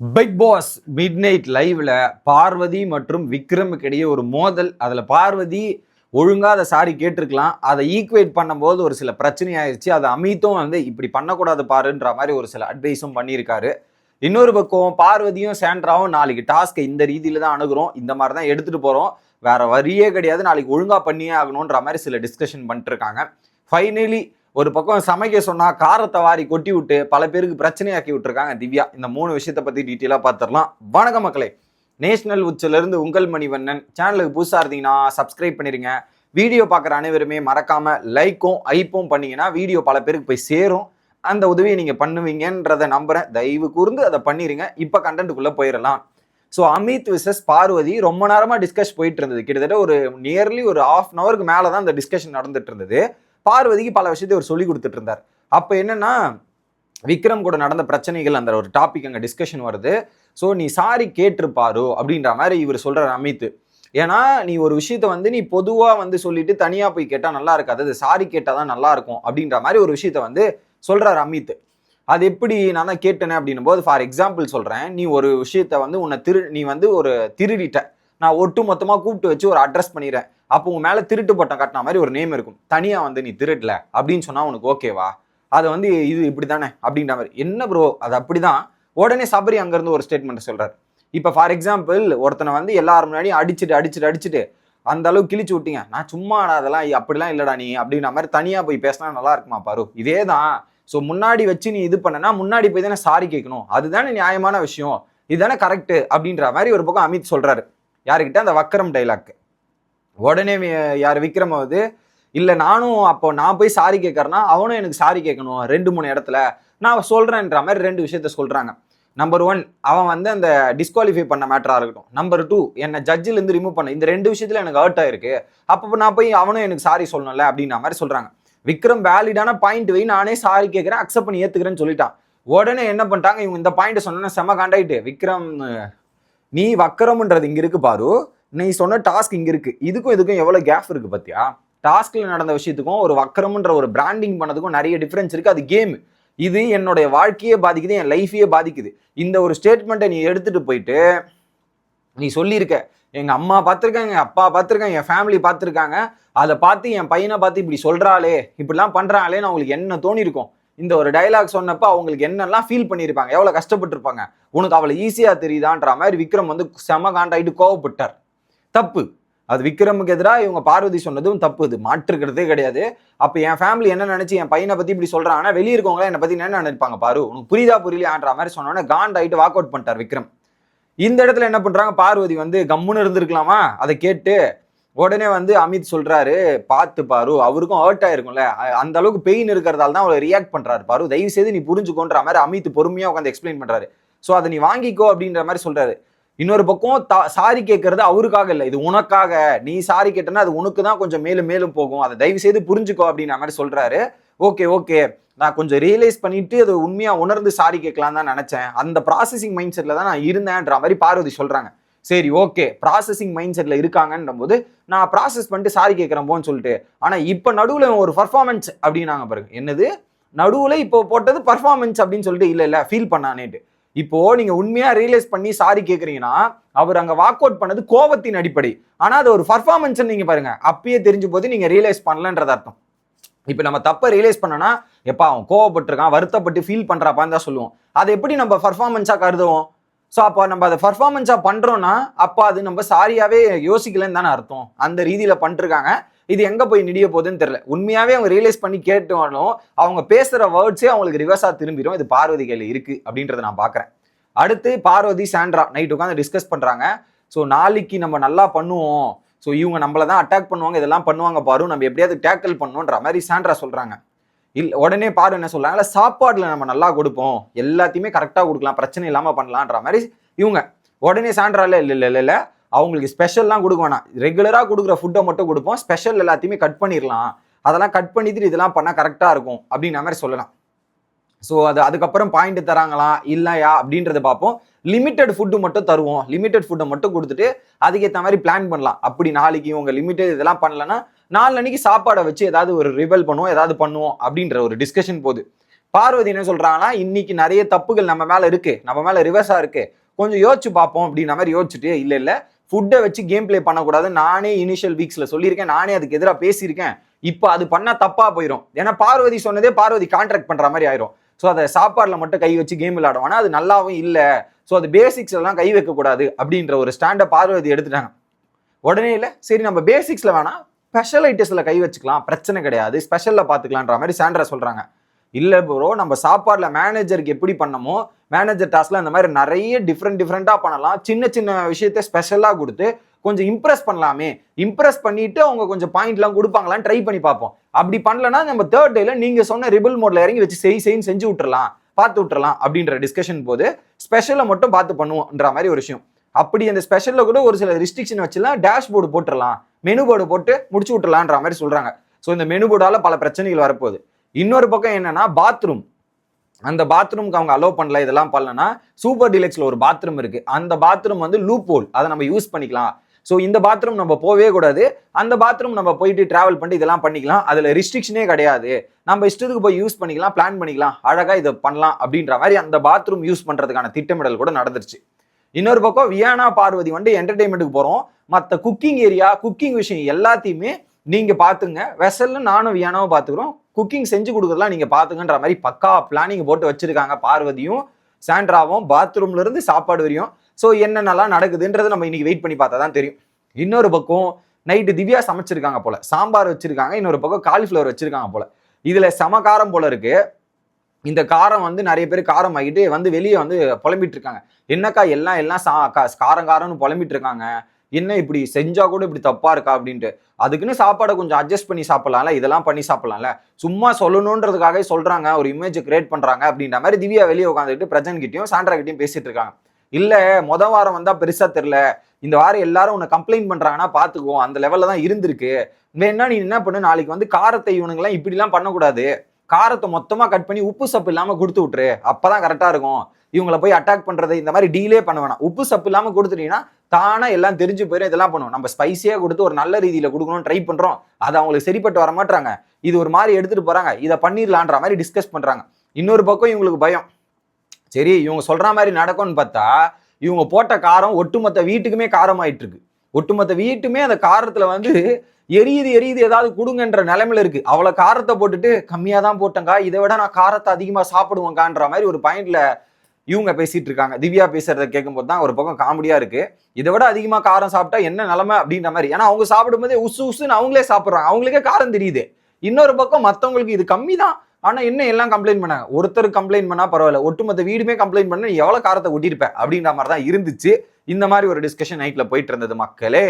Big pass mid night லைவ்ல பார்வதி மற்றும் விக்ரமுக்கு இடையே ஒரு மோதல். அதுல பார்வதி ஒழுங்காக அதை சாரி கேட்டிருக்கலாம். அதை ஈக்குவேட் பண்ணும்போது ஒரு சில பிரச்சனை ஆயிடுச்சு அதை அமித்தும் வந்து இப்படி பண்ணக்கூடாது பாருன்ற மாதிரி ஒரு சில அட்வைஸும் பண்ணியிருக்காரு. இன்னொரு பக்கம் பார்வதியும் சேண்ட்ராவும் நாளைக்கு டாஸ்க்கை இந்த ரீதியில் தான் அணுகுறோம். இந்த மாதிரி தான் எடுத்துகிட்டு போகிறோம் வேற வரியே கிடையாது. நாளைக்கு ஒழுங்காக பண்ணியே ஆகணுன்ற மாதிரி சில டிஸ்கஷன் பண்ணிட்டு இருக்காங்க. ஃபைனலி ஒரு பக்கம் சமைக்க சொன்னா காரத்தை வாரி கொட்டி விட்டு பல பேருக்கு பிரச்சனையாக்கி விட்டுருக்காங்க திவ்யா. இந்த மூணு விஷயத்தை பத்தி டீட்டெயிலாக பார்த்துடலாம் வணக்க மக்களே. நேஷனல் உச்சிலிருந்து உங்கள் மணிவண்ணன். சேனலுக்கு புதுசாக இருந்தீங்கன்னா சப்ஸ்கிரைப் பண்ணிருங்க. வீடியோ பார்க்குற அனைவருமே மறக்காம லைக்கும் ஐப்பும் பண்ணீங்கன்னா வீடியோ பல பேருக்கு போய் சேரும். அந்த உதவியை நீங்கள் பண்ணுவீங்கன்றதை நம்புகிறேன் தயவு கூர்ந்து அதை பண்ணிடுங்க இப்போ கண்டென்ட்டுக்குள்ளே போயிடலாம். ஸோ அமித் விசஸ் பார்வதி ரொம்ப நேரமாக டிஸ்கஸ் போயிட்டு இருந்தது. கிட்டத்தட்ட ஒரு நியர்லி ஒரு ஆஃப் அன் ஹவருக்கு மேலே தான் இந்த டிஸ்கஷன் நடந்துட்டு இருந்தது. பார்வதிக்கு பல விஷயத்தை அவர் சொல்லி கொடுத்துட்டு இருந்தார். அப்போ என்னன்னா விக்ரம் கூட நடந்த பிரச்சனைகள் அந்த ஒரு டாபிக் அங்கே டிஸ்கஷன் வருது. ஸோ நீ சாரி கேட்டிருப்பாரோ அப்படின்ற மாதிரி இவர் சொல்கிறார் அமித் ஏன்னா நீ ஒரு விஷயத்த வந்து நீ பொதுவாக வந்து சொல்லிட்டு தனியாக போய் கேட்டால் நல்லா இருக்காது. அது சாரி கேட்டால் தான் நல்லா இருக்கும் அப்படின்ற மாதிரி ஒரு விஷயத்த வந்து சொல்கிறார் அமித் அது எப்படி நான் தான் கேட்டேனே அப்படின்னும் போது ஃபார் எக்ஸாம்பிள் சொல்கிறேன் நீ ஒரு விஷயத்த வந்து உன்னை திரு நீ வந்து ஒரு திருடிட்ட. நான் ஒட்டு மொத்தமாக கூப்பிட்டு வச்சு ஒரு அட்ரஸ் பண்ணிடுறேன். அப்போ உன் மேலே திருட்டு பட்டம் கட்டின மாதிரி ஒரு நேம் இருக்கும். தனியாக வந்து நீ திருடல அப்படின்னு சொன்னால் உனக்கு ஓகேவா அதை வந்து இது இப்படி தானே அப்படின்ற மாதிரி. என்ன ப்ரோ அது அப்படிதான். உடனே சபரி அங்கேருந்து ஒரு ஸ்டேட்மெண்ட் சொல்கிறார் இப்போ ஃபார் எக்ஸாம்பிள் ஒருத்தனை வந்து எல்லாரும் முன்னாடியும் அடிச்சுட்டு அடிச்சுட்டு அடிச்சுட்டு அந்த அளவுக்கு கிழிச்சு விட்டீங்க. நான் சும்மா அதெல்லாம் அப்படிலாம் இல்லடா நீ அப்படின்ற மாதிரி தனியாக போய் பேசினா நல்லா இருக்குமா பாரு? இதே தான் ஸோ முன்னாடி வச்சு நீ இது பண்ணனா முன்னாடி போய் தானே சாரி கேட்கணும். அதுதானே நியாயமான விஷயம். இதுதானே கரெக்டு அப்படின்ற மாதிரி ஒரு பக்கம் அமித் சொல்கிறாரு யாருக்கிட்ட அந்த வக்கரம் டைலாக் உடனே யார் விக்ரம் ஆகுது இல்லை நானும் அப்போ நான் போய் சாரி கேட்கறேன்னா அவனும் எனக்கு சாரி கேட்கணும் ரெண்டு மூணு இடத்துல. நான் சொல்கிறேன்ற மாதிரி ரெண்டு விஷயத்த சொல்கிறாங்க நம்பர் ஒன் அவன் வந்து அந்த டிஸ்குவாலிஃபை பண்ண மேட்டராக இருக்கட்டும். நம்பர் டூ என்னை ஜட்ஜிலேருந்து ரிமூவ் பண்ண இந்த ரெண்டு விஷயத்தில் எனக்கு ஹர்ட் ஆயிருக்கு அப்போ நான் போய் அவனும் எனக்கு சாரி சொல்லணும்ல? அப்படின்ற மாதிரி சொல்கிறாங்க விக்ரம் வேலிடான பாயிண்ட் வை நானே சாரி கேட்குறேன் அக்செப்ட் பண்ணி ஏற்றுக்கிறேன்னு சொல்லிட்டான். உடனே என்ன பண்ணிட்டாங்க? இவங்க இந்த பாயிண்ட் சொன்னோன்னா செம காண்டாயிட்டு விக்ரம் நீ வக்கரம்ன்றது இங்க இருக்கு பாரு. நீ சொன்ன டாஸ்க் இங்க இருக்கு. இதுக்கும் இதுக்கும் எவ்வளவு கேப் இருக்கு பார்த்தியா டாஸ்க்ல நடந்த விஷயத்துக்கும் ஒரு வக்கரம்ன்ற ஒரு பிராண்டிங் பண்ணதுக்கும் நிறைய டிஃபரன்ஸ் இருக்கு. அது கேம் இது என்னுடைய வாழ்க்கையே பாதிக்குது என் லைஃபையே பாதிக்குது. இந்த ஒரு ஸ்டேட்மெண்ட்டை நீ எடுத்துட்டு போயிட்டு நீ சொல்லியிருக்க. எங்க அம்மா பார்த்துருக்காங்க எங்க அப்பா பார்த்துருக்காங்க என் ஃபேமிலி பார்த்துருக்காங்க. அதை பார்த்து என் பையனை பார்த்து இப்படி சொல்றாளே இப்படிலாம் பண்றாளேன்னு அவங்களுக்கு என்ன தோணியிருக்கும்? இந்த ஒரு டைலாக் சொன்னப்ப அவங்களுக்கு என்னெல்லாம் ஃபீல் பண்ணியிருப்பாங்க? எவ்வளோ கஷ்டப்பட்டிருப்பாங்க? உனக்கு அவளை ஈஸியாக தெரியுதான்ற மாதிரி விக்ரம் வந்து செம காண்டாயிட்டு கோவப்பட்டார். தப்பு. அது விக்ரமுக்கு எதிராக இவங்க பார்வதி சொன்னதும் தப்பு. இது மாற்றுக்கிறதே கிடையாது. அப்போ என் ஃபேமிலி என்ன நினச்சி என் பையனை பற்றி இப்படி சொல்றாங்கன்னா வெளியே இருக்கவங்க என்னை பற்றி என்ன நினைப்பாங்க பாரு? உனக்கு புரியுதா புரியலையான்ற மாதிரி சொன்னோன்னே காண்டாயிட்டு வாக் அவுட் பண்ணிட்டார் விக்ரம். இந்த இடத்துல என்ன பண்ணுறாங்க பார்வதி வந்து கம்முன்னு இருந்திருக்கலாமா? அதை கேட்டு உடனே வந்து அமித் சொல்றாரு பார்த்து பாரு அவருக்கும் ஹர்ட் ஆயிருக்கும்ல. அந்த அளவுக்கு பெயின் இருக்கிறதால தான் அவர் ரியாக்ட் பண்றாரு பாரு. தயவு செய்து நீ புரிஞ்சுக்கோன்ற மாதிரி அமித் பொறுமையா உட்காந்து எக்ஸ்பிளைன் பண்றாரு. ஸோ அதை நீ வாங்கிக்கோ அப்படின்ற மாதிரி சொல்றாரு. இன்னொரு பக்கம் தா- சாரி கேட்கறது அவருக்காக இல்லை. இது உனக்காக. நீ சாரி கேட்டனா அது உனக்கு தான் கொஞ்சம் மேலும் மேலும் போகும். அதை தயவு செய்து புரிஞ்சுக்கோ அப்படின்ற மாதிரி சொல்றாரு. ஓகே ஓகே நான் கொஞ்சம் ரியலைஸ் பண்ணிட்டு அது உண்மையா உணர்ந்து சாரி கேட்கலாம் தான் நினைச்சேன். அந்த ப்ராசஸிங் மைண்ட் செட்ல தான் நான் இருந்தேன்ற மாதிரி பார்வதி சொல்றாங்க. சரி ஓகே ப்ராசஸிங் மைண்ட் செட்டில் இருக்காங்கன்ற போது நான் ப்ராசஸ் பண்ணிட்டு சாரி கேட்குறேன் போன்னு சொல்லிட்டு. ஆனால் இப்போ நடுவில் ஒரு பர்ஃபார்மன்ஸ் அப்படின்னாங்க பாருங்க. என்னது? நடுவில் இப்போ போட்டது பர்ஃபார்மன்ஸ் அப்படின்னு சொல்லிட்டு இல்லை இல்லை ஃபீல் பண்ணானேட்டு இப்போ நீங்க உண்மையா ரியலைஸ் பண்ணி சாரி கேட்குறீங்கன்னா அவர் அங்க வாக் அவுட் பண்ணது கோவத்தின் அடிப்படை. ஆனா அது ஒரு பர்ஃபார்மன்ஸ் நீங்க பாருங்க. அப்பயே தெரிஞ்ச போது நீங்க ரியலைஸ் பண்ணலன்றது அர்த்தம். இப்போ நம்ம தப்பை ரியலைஸ் பண்ணனா எப்பா அவன் கோவப்பட்டிருக்கான் வருத்தப்பட்டு ஃபீல் பண்ணுறாப்பான்னு தான் சொல்லுவோம். அதை எப்படி நம்ம பர்ஃபார்மன்ஸாக கருதுவோம்? ஸோ அப்போ நம்ம அதை பர்ஃபார்மன்ஸாக பண்ணுறோன்னா அப்போ அது நம்ம சாரியாகவே யோசிக்கலன்னு தானே அர்த்தம். அந்த ரீதியில் பண்ணிருக்காங்க இது எங்கே போய் நிடிய போகுதுன்னு தெரியல. உண்மையாகவே அவங்க ரியலைஸ் பண்ணி கேட்டாலும் அவங்க பேசுகிற வேர்ட்ஸே அவங்களுக்கு ரிவர்ஸாக திரும்பிடும் இது பார்வதி கையில் இருக்குது அப்படின்றத நான் பார்க்குறேன். அடுத்து பார்வதி சாண்ட்ரா நைட் உட்காந்து டிஸ்கஸ் பண்ணுறாங்க ஸோ நாளைக்கு நம்ம நல்லா பண்ணுவோம். ஸோ இவங்க நம்மளை தான் அட்டாக் பண்ணுவாங்க இதெல்லாம் பண்ணுவாங்க பாரு நம்ம எப்படியாவது டேக்கிள் பண்ணுன்ற மாதிரி சாண்ட்ரா சொல்கிறாங்க இல்லை உடனே பாரு என்ன சொல்றாங்க சாப்பாட்டில் நம்ம நல்லா கொடுப்போம். எல்லாத்தையுமே கரெக்டாக கொடுக்கலாம். பிரச்சனை இல்லாமல் பண்ணலான்ற மாதிரி இவங்க. உடனே சாண்ட்ரால இல்லை இல்லை இல்லை இல்லை. அவங்களுக்கு ஸ்பெஷல்லாம் கொடுக்க வேணாம். ரெகுலராக கொடுக்குற ஃபுட்டை மட்டும் கொடுப்போம். ஸ்பெஷல் எல்லாத்தையுமே கட் பண்ணிடலாம். அதெல்லாம் கட் பண்ணிட்டு இதெல்லாம் பண்ணால் கரெக்டாக இருக்கும். அப்படின்ற மாதிரி சொல்லலாம். ஸோ அது அதுக்கப்புறம் பாயிண்ட் தராங்களா? இல்லையா? அப்படின்றத பார்ப்போம். லிமிட்டெட் ஃபுட்டு மட்டும் தருவோம். லிமிட்டெட் ஃபுட்டை மட்டும் கொடுத்துட்டு அதுக்கேற்ற மாதிரி பிளான் பண்ணலாம். அப்படி நாளைக்கு இவங்க லிமிட்டெட் இதெல்லாம் பண்ணலன்னா நாலு அன்னைக்கு சாப்பாடை வச்சு ஏதாவது ஒரு ரிவல் பண்ணுவோம் ஏதாவது பண்ணுவோம் அப்படின்ற ஒரு டிஸ்கஷன் போகுது. பார்வதி என்ன சொல்றாங்கன்னா இன்னைக்கு நிறைய தப்புகள் நம்ம மேல இருக்கு நம்ம மேல ரிவர்ஸா இருக்கு. கொஞ்சம் யோசிச்சு பார்ப்போம் அப்படின்ற மாதிரி யோசிச்சுட்டு இல்லை இல்லை ஃபுட்டை வச்சு கேம் ப்ளே பண்ணக்கூடாது. நானே இனிஷியல் வீக்ஸில் சொல்லியிருக்கேன் நானே அதுக்கு எதிராக பேசியிருக்கேன். இப்போ அது பண்ணால் தப்பாக போயிடும் ஏன்னா பார்வதி சொன்னதே பார்வதி கான்ட்ராக்ட் பண்ணுற மாதிரி ஆயிரும். ஸோ அதை சாப்பாடில் மட்டும் கை வச்சு கேம் விளையாடுவானா அது நல்லாவும் இல்லை. ஸோ அது பேசிக்ஸ் எல்லாம் கை வைக்கக்கூடாது அப்படின்ற ஒரு ஸ்டாண்டை பார்வதி எடுத்துட்டாங்க. உடனே இல்லை சரி நம்ம பேசிக்ஸில் வேணாம். ஸ்பெஷல் கை வச்சுக்கலாம். பிரச்சனை கிடையாது. ஸ்பெஷலில் பார்த்துக்கலான்ற மாதிரி சாண்ட்ரா சொல்கிறாங்க இல்லை ப்ரோ நம்ம சாப்பாடில் மேனேஜருக்கு எப்படி பண்ணமோ மேனேஜர் டாஸ்கில் அந்த மாதிரி நிறைய டிஃப்ரெண்ட் டிஃப்ரெண்ட்டாக பண்ணலாம். சின்ன சின்ன விஷயத்த ஸ்பெஷலாக கொடுத்து கொஞ்சம் இம்ப்ரெஸ் பண்ணலாமே. இம்ப்ரெஸ் பண்ணிட்டு அவங்க கொஞ்சம் பாயிண்ட்லாம் கொடுப்பாங்களான்னு ட்ரை பண்ணி பார்ப்போம். அப்படி பண்ணலன்னா நம்ம தேர்ட் டேல நீங்கள் சொன்ன ரிபிள் மோட்ல இறங்கி வச்சு செய் செய்ன்னு செஞ்சு விட்டுறலாம். பார்த்து விட்டுறலாம் அப்படின்ற டிஸ்கஷன் போது ஸ்பெஷலை மட்டும் பார்த்து பண்ணுவோம்ன்ற மாதிரி ஒரு விஷயம். அப்படி அந்த ஸ்பெஷலில் கூட ஒரு சில ரெஸ்ட்ரிக்ஷன் வச்சுலாம் டேஷ்போர்டு போட்டுடலாம் மெனு போர்டு போட்டு முடிச்சு விட்டுலான்ற மாதிரி சொல்றாங்க. ஸோ இந்த மெனு போர்டால பல பிரச்சனைகள் வரப்போகுது. இன்னொரு பக்கம் என்னன்னா பாத்ரூம் அந்த பாத்ரூம்க்கு அவங்க அலோவ் பண்ணல இதெல்லாம் பண்ணலன்னா சூப்பர் டிலக்ஸ்ல ஒரு பாத்ரூம் இருக்கு. அந்த பாத்ரூம் வந்து லூப் ஹோல் அதை நம்ம யூஸ் பண்ணிக்கலாம். ஸோ இந்த பாத்ரூம் நம்ம போவே கூடாது. அந்த பாத்ரூம் நம்ம போயிட்டு டிராவல் பண்ணிட்டு இதெல்லாம் பண்ணிக்கலாம். அதில் ரெஸ்ட்ரிக்ஷனே கிடையாது. நம்ம இஷ்டத்துக்கு போய் யூஸ் பண்ணிக்கலாம் பிளான் பண்ணிக்கலாம். அழகாக இதை பண்ணலாம் அப்படின்ற மாதிரி அந்த பாத்ரூம் யூஸ் பண்ணுறதுக்கான திட்டமிடல் கூட நடந்துருச்சு. இன்னொரு பக்கம் வியானா பார்வதி வந்து என்டர்டைன்மெண்ட்டுக்கு போகிறோம் மற்ற குக்கிங் ஏரியா குக்கிங் விஷயம் எல்லாத்தையுமே நீங்கள் பார்த்துங்க வெசல்னு நானும் வியானாவும் பார்த்துக்குறோம் குக்கிங் செஞ்சு கொடுக்குறதுலாம் நீங்கள் பார்த்துங்கன்ற மாதிரி பக்கா பிளானிங் போட்டு வச்சுருக்காங்க பார்வதியும் சாண்ட்ராவும் பாத்ரூம்லேருந்து சாப்பாடு வரையும். ஸோ என்னென்னலாம் நடக்குதுன்றது நம்ம இன்னைக்கு வெயிட் பண்ணி பார்த்தா தான் தெரியும். இன்னொரு பக்கம் நைட்டு திவ்யா சமைச்சிருக்காங்க போல. சாம்பார் வச்சுருக்காங்க. இன்னொரு பக்கம் காலிஃப்ளவர் வச்சுருக்காங்க போல. இதில் சம காரம் போல இருக்கு. இந்த காரம் வந்து நிறைய பேர் காரம் ஆகிட்டு வந்து வெளியே வந்து புலம்பிட்டு இருக்காங்க. என்னக்கா எல்லாம் எல்லாம் சா கா- காரம் காரம்னு புலம்பிட்டு இருக்காங்க. என்ன இப்படி செஞ்சா கூட இப்படி தப்பா இருக்கா அப்படின்ட்டு. அதுக்குன்னு சாப்பாடை கொஞ்சம் அட்ஜஸ்ட் பண்ணி சாப்பிடலாம்ல இதெல்லாம் பண்ணி சாப்பிடலாம்ல. சும்மா சொல்லணுன்றதுக்காக சொல்றாங்க ஒரு இமேஜ் கிரியேட் பண்றாங்க அப்படின்ற மாதிரி திவ்யா வெளியே உட்காந்துட்டு பிரஜன் கிட்டயும் சாண்ட்ரா கிட்டயும் பேசிட்டு இருக்காங்க. இல்ல மொத வாரம் வந்தா பெருசா தெரியல. இந்த வாரம் எல்லாரும் உன்னை கம்ப்ளைண்ட் பண்றாங்கன்னா பாத்துக்குவோம். அந்த லெவல்ல தான் இருந்திருக்கு. வேணா நீ என்ன பண்ணு? நாளைக்கு வந்து காரத்தை இவனுங்கெல்லாம் இப்படிலாம் பண்ணக்கூடாது. காரத்தை மொத்தமா கட் பண்ணி உப்பு சப்பு இல்லாம கொடுத்து விட்டுரு. அப்பதான் கரெக்டா இருக்கும். இவங்கள போய் அட்டாக் பண்றது இந்த மாதிரி டீலே பண்ண வேணாம். உப்பு சப்பு இல்லாம கொடுத்துட்டீங்கன்னா தானா எல்லாம் தெரிஞ்சு போயிடும் இதெல்லாம் பண்ணுவோம். நம்ம ஸ்பைசியா கொடுத்து ஒரு நல்ல ரீதியில கொடுக்கணும்னு ட்ரை பண்றோம். அது அவங்களுக்கு சரிப்பட்டு வர மாட்டாங்க இது ஒரு மாதிரி எடுத்துட்டு போறாங்க. இதை பண்ணிடலான்ற மாதிரி டிஸ்கஸ் பண்றாங்க. இன்னொரு பக்கம் இவங்களுக்கு பயம். சரி இவங்க சொல்ற மாதிரி நடக்கும்னு பார்த்தா இவங்க போட்ட காரம் ஒட்டுமொத்த வீட்டுக்குமே காரம் ஆயிட்டு இருக்கு ஒட்டுமொத்த வீட்டுமே அந்த காரத்துல வந்து எரியுது எரியுது ஏதாவது கொடுங்கன்ற நிலைமையில இருக்கு. அவ்வளோ காரத்தை போட்டுட்டு கம்மியாக தான் போட்டேங்கா இதை விட நான் காரத்தை அதிகமாக சாப்பிடுவேங்கான்ற மாதிரி ஒரு பாயிண்ட்ல இவங்க பேசிட்டு இருக்காங்க திவ்யா பேசுறத கேட்கும்போது தான் ஒரு பக்கம் காமெடியா இருக்கு. இதை விட அதிகமா காரம் சாப்பிட்டா என்ன நிலைமை அப்படின்ற மாதிரி. ஏன்னா அவங்க சாப்பிடும்போதே உசு உசுன்னு அவங்களே சாப்பிட்றாங்க. அவங்களுக்கே காரம் தெரியுது. இன்னொரு பக்கம் மத்தவங்களுக்கு இது கம்மி தான். ஆனா என்ன எல்லாம் கம்ப்ளைண்ட் பண்ணாங்க? ஒருத்தர் கம்ப்ளைண்ட் பண்ணா பரவாயில்ல. ஒட்டுமொத்த வீடுமே கம்ப்ளைண்ட் பண்ண நீ எவ்வளவு காரத்தை ஒட்டியிருப்ப அப்படின்ற மாதிரி தான் இருந்துச்சு. இந்த மாதிரி ஒரு டிஸ்கஷன் நைட்ல போயிட்டு இருந்தது மக்களே.